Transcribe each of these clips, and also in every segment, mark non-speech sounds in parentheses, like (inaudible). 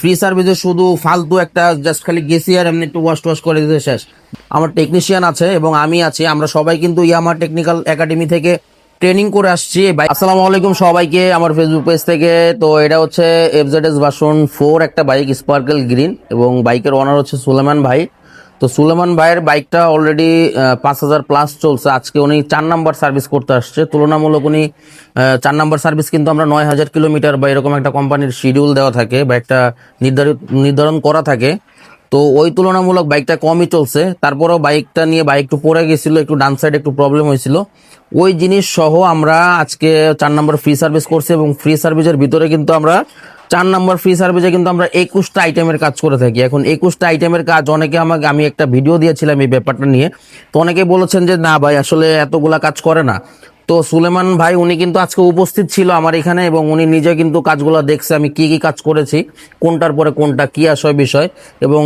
Free সার্ভিসে শুধু ফালতু একটা জাস্ট খালি গেছি আর এমনি একটু ওয়াশ টোয়াশ করে দিতে শেষ। আমার টেকনিশিয়ান আছে এবং আমি আছি, আমরা সবাই কিন্তু ইয়ামা টেকনিক্যাল একাডেমি থেকে ট্রেনিং করে আসছি। আসসালামু আলাইকুম সবাইকে, আমার ফেসবুক পেজ থেকে। তো এটা হচ্ছে এফজেড এস ভার্সন ফোর একটা বাইক স্পার্কেল গ্রিন এবং বাইকের ওনার হচ্ছে সুলেমান ভাই। তো সুলেমান ভাইয়ের বাইকটা অলরেডি পাঁচ হাজার প্লাস চলছে। আজকে উনি চার নাম্বার সার্ভিস করতে আসছে। তুলনামূলক উনি চার নাম্বার সার্ভিস কিন্তু আমরা নয় হাজার কিলোমিটার বা এরকম একটা কোম্পানির শিডিউল দেওয়া থাকে বা একটা নির্ধারিত নির্ধারণ করা থাকে। তো ওই তুলনামূলক বাইকটা কমই চলছে। তারপরেও বাইকটা নিয়ে বাইক একটু পড়ে গেছিল, একটু ডান সাইডে একটু প্রবলেম হয়েছিল। ওই জিনিস সহ আমরা আজকে চার নাম্বার ফ্রি সার্ভিস করছি এবং ফ্রি সার্ভিসের ভিতরে কিন্তু আমরা চার নম্বর ফ্রি সার্ভিসে কিন্তু আমরা একুশটা আইটেমের কাজ করে থাকি। এখন একুশটা আইটেমের কাজ অনেকে আমাকে, আমি একটা ভিডিও দিয়েছিলাম এই ব্যাপারটা নিয়ে। তো অনেকে বলেছেন যে, না ভাই, আসলে এতগুলা কাজ করে না। তো সুলেমান ভাই, উনি কিন্তু আজকে উপস্থিত ছিল আমার এখানে এবং উনি নিজে কিন্তু কাজগুলো দেখছে আমি কি কি কাজ করেছি, কোনটার পরে কোনটা, কি আসয় বিষয় এবং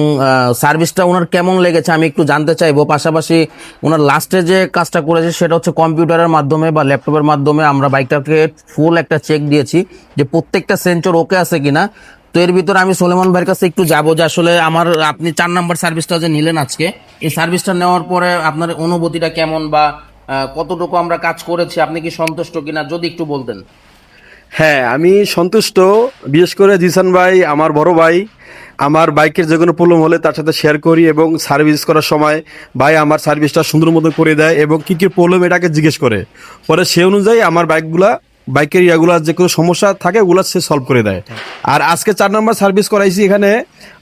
সার্ভিসটা ওনার কেমন লেগেছে আমি একটু জানতে চাইব। পাশাপাশি ওনার লাস্টে যে কাজটা করেছে সেটা হচ্ছে কম্পিউটারের মাধ্যমে বা ল্যাপটপের মাধ্যমে আমরা বাইকটাকে ফুল একটা চেক দিয়েছি যে প্রত্যেকটা সেন্সর ওকে আছে কিনা। তো এর ভিতরে আমি সোলেমান ভাইয়ের কাছে একটু যাব যে আসলে আমার, আপনি চার নাম্বার সার্ভিসটা যে নিলেন আজকে, এই সার্ভিসটা নেওয়ার পরে আপনার অনুভূতিটা কেমন বা কতটুকু আমরা কাজ করেছি, আপনি কি সন্তুষ্ট কিনা, যদি একটু বলতেন। হ্যাঁ আমি সন্তুষ্ট, বিশেষ করে জিসান ভাই, আমার বড় ভাই, আমার বাইকের যে কোনো প্রবলেম হলে তার সাথে শেয়ার করি এবং সার্ভিস করার সময় ভাই আমার সার্ভিসটা সুন্দর মতো করে দেয় এবং কী কী প্রবলেম এটাকে জিজ্ঞেস করে। পরে সে অনুযায়ী আমার বাইকগুলা, বাইকের ইয়াগুলা যে কোনো সমস্যা থাকে, ওগুলো সে সলভ করে দেয়। আর আজকে চার নম্বর সার্ভিস করাইছি এখানে,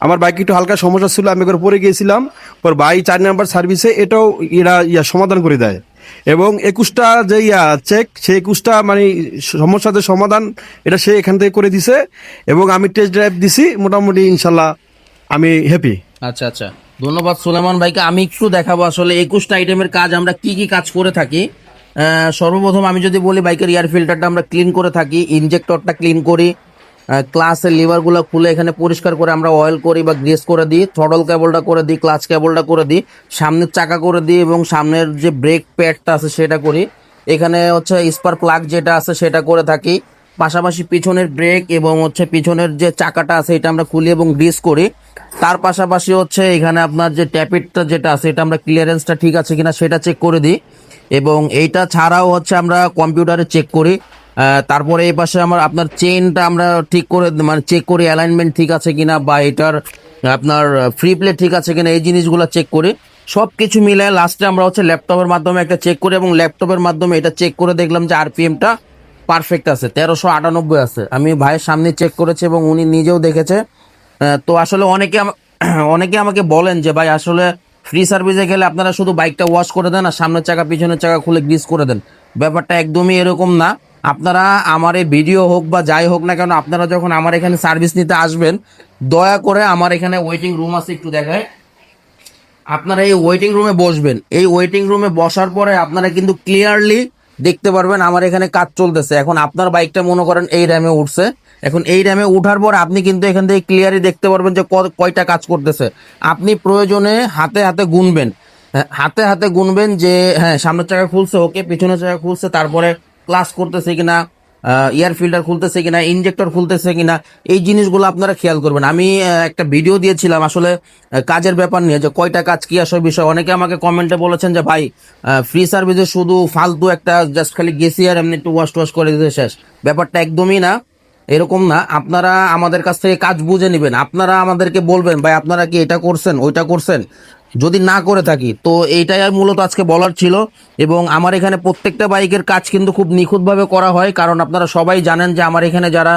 আমার বাইকে একটু হালকা সমস্যা ছিল, আমি একবার পরে গিয়েছিলাম, পর ভাই চার নম্বর সার্ভিসে এটাও এরা ইয়া সমাধান করে দেয়। এবং একুশটা যে ইয়া চেক সেই একুশটা মানে সমস্যাদের সমাধান এটা সে এখান থেকে করে দিছে এবং আমি টেস্ট ড্রাইভ দিছি, মোটামুটি ইনশাল্লাহ আমি হ্যাপি আচ্ছা আচ্ছা। ধন্যবাদ সুলেমান ভাইকে। আমি একটু দেখাবো আসলে একুশটা আইটেমের কাজ, আমরা কি কি কাজ করে থাকি। সর্বপ্রথম আমি যদি বলি, বাইকের এয়ার ফিল্টারটা আমরা ক্লিন করে থাকি ইনজেক্টরটা ক্লিন করি ক্লাসের লিভারগুলো খুলে এখানে পরিষ্কার করে আমরা অয়েল করি বা গ্রেস করে দিই থ্রডল কেবলটা করে দিই ক্লাচ কেবলটা করে দিই, সামনের চাকা করে দিই এবং সামনের যে ব্রেক প্যাডটা আছে সেটা করি। এখানে হচ্ছে স্পার প্লাগ যেটা আছে সেটা করে থাকি। পাশাপাশি পিছনের ব্রেক এবং হচ্ছে পিছনের যে চাকাটা আছে এটা আমরা খুলি এবং গ্রিস করি। তার পাশাপাশি হচ্ছে এখানে আপনার যে ট্যাপিটটা যেটা আছে এটা আমরা ক্লিয়ারেন্সটা ঠিক আছে কিনা সেটা চেক করে দিই। এবং এইটা ছাড়াও হচ্ছে আমরা কম্পিউটারে চেক করি। তারপরে এই পাশে আমার, আপনার চেনটা আমরা ঠিক করে মানে চেক করি অ্যালাইনমেন্ট ঠিক আছে কিনা, বা এটার আপনার ফ্রি প্লে ঠিক আছে কিনা, এই জিনিসগুলো চেক করি। সব কিছু মিলে লাস্টে আমরা হচ্ছে ল্যাপটপের মাধ্যমে একটা চেক করি এবং ল্যাপটপের মাধ্যমে এটা চেক করে দেখলাম যে আরপিএমটা পারফেক্ট আছে, তেরোশো আটানব্বই আছে। আমি ভাইয়ের সামনে চেক করেছি এবং উনি নিজেও দেখেছে। তো আসলে অনেকে (clears throat) অনেকে আমাকে বলেন যে, ভাই, আসলে ফ্রি সার্ভিসে গেলে আপনারা শুধু বাইকটা ওয়াশ করে দেন আর সামনের চাকা, পিছনের চাকা খুলে গ্রিস করে দেন। ব্যাপারটা একদমই এরকম না। আপনারা আমার এই ভিডিও হোক বা যাই হোক না কেন আপনারা যখন আমার এখানে সার্ভিস নিতে আসবেন দয়া করে আমার এখানে ওয়েটিং রুম আছে একটু দেখায়। আপনারা এই ওয়েটিং রুমে বসবেন। এই ওয়েটিং রুমে বসার পরে আপনারা কিন্তু ক্লিয়ারলি দেখতে পারবেন আমার এখানে কাজ চলতেছে। এখন আপনার বাইকটা মনে করেন এই র্যামে উঠছে। এখন এই র্যামে উঠার পর আপনি কিন্তু এখান থেকে ক্লিয়ারলি দেখতে পারবেন যে কয়টা কাজ করতেছে। আপনি প্রয়োজনে হাতে হাতে গুনবেন। হ্যাঁ, হাতে হাতে গুনবেন যে হ্যাঁ সামনের চাকা খুলছে ওকে পিছনের চাকা খুলছে তারপরে ক্লাস করতেছে কিনা এয়ার ফিল্টার খুলতেছে কিনা ইনজেক্টর খুলতেছে কিনা, এই জিনিসগুলো আপনারা খেয়াল করবেন। আমি একটা ভিডিও দিয়েছিলাম আসলে কাজের ব্যাপার নিয়ে, যে কয়টা কাজ কি আসলে বিষয়। অনেকে আমাকে কমেন্টে বলেছেন যে, ভাই ফ্রি সার্ভিসে শুধু ফালতু একটা জাস্ট খালি গেছি আর এমনি একটু ওয়াশ টোয়াশ করে দিতে শেষ। ব্যাপারটা একদমই না, এরকম না। আপনারা আমাদের কাছ থেকে কাজ বুঝে নেবেন। আপনারা আমাদেরকে বলবেন, ভাই, আপনারা কি এটা করছেন, ওইটা করছেন? যদি না করে থাকি। তো এইটাই মূলত আজকে বলার ছিল এবং আমার এখানে প্রত্যেকটা বাইকের কাজ কিন্তু খুব নিখুঁতভাবে করা হয়, কারণ আপনারা সবাই জানেন যে আমার এখানে যারা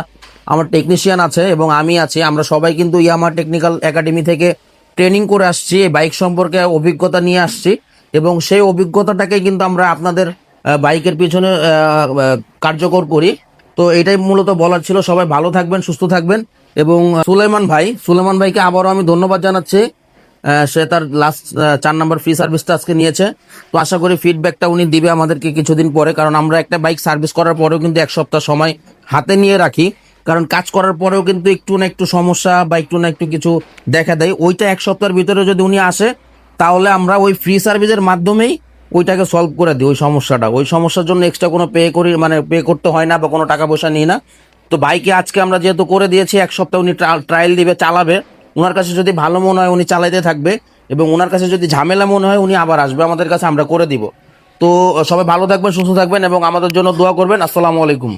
আমার টেকনিশিয়ান আছে এবং আমি আছি, আমরা সবাই কিন্তু ইয়ামা টেকনিক্যাল একাডেমি থেকে ট্রেনিং করে আসছি, এই বাইক সম্পর্কে অভিজ্ঞতা নিয়ে আসছি এবং সেই অভিজ্ঞতাটাকে কিন্তু আমরা আপনাদের বাইকের পিছনে কার্যকর করি। তো এটাই মূলত বলার ছিল। সবাই ভালো থাকবেন, সুস্থ থাকবেন এবং সুলেমান ভাই, সুলেমান ভাইকে আবারও আমি ধন্যবাদ জানাচ্ছি। সে তার লাস্ট চার নাম্বার ফ্রি সার্ভিসটা আজকে নিয়েছে। তো আশা করি ফিডব্যাকটা উনি দিবে আমাদেরকে কিছুদিন পরে, কারণ আমরা একটা বাইক সার্ভিস করার পরেও কিন্তু এক সপ্তাহ সময় হাতে নিয়ে রাখি। কারণ কাজ করার পরেও কিন্তু একটু না একটু সমস্যা বা একটু না একটু কিছু দেখা দেয়। ওইটা এক সপ্তাহের ভিতরে যদি উনি আসে, তাহলে আমরা ওই ফ্রি সার্ভিসের মাধ্যমেই ওইটাকে সলভ করে দিই, ওই সমস্যাটা। ওই সমস্যার জন্য এক্সট্রা কোনো পে করি মানে পে করতে হয় না বা কোনো টাকা পয়সা নিই না। তো বাইকে আজকে আমরা যেহেতু করে দিয়েছি, এক সপ্তাহ উনি ট্রায়াল দিবে, চালাবে। ওনার কাছে যদি ভালো মনে হয় উনি চালাইতে থাকবে এবং ওনার কাছে যদি ঝামেলা মনে হয় উনি আবার আসবে, আমাদের কাছে আমরা করে দিব। তো সবাই ভালো থাকবেন, সুস্থ থাকবেন এবং আমাদের জন্য দোয়া করবেন। আসসালামু আলাইকুম।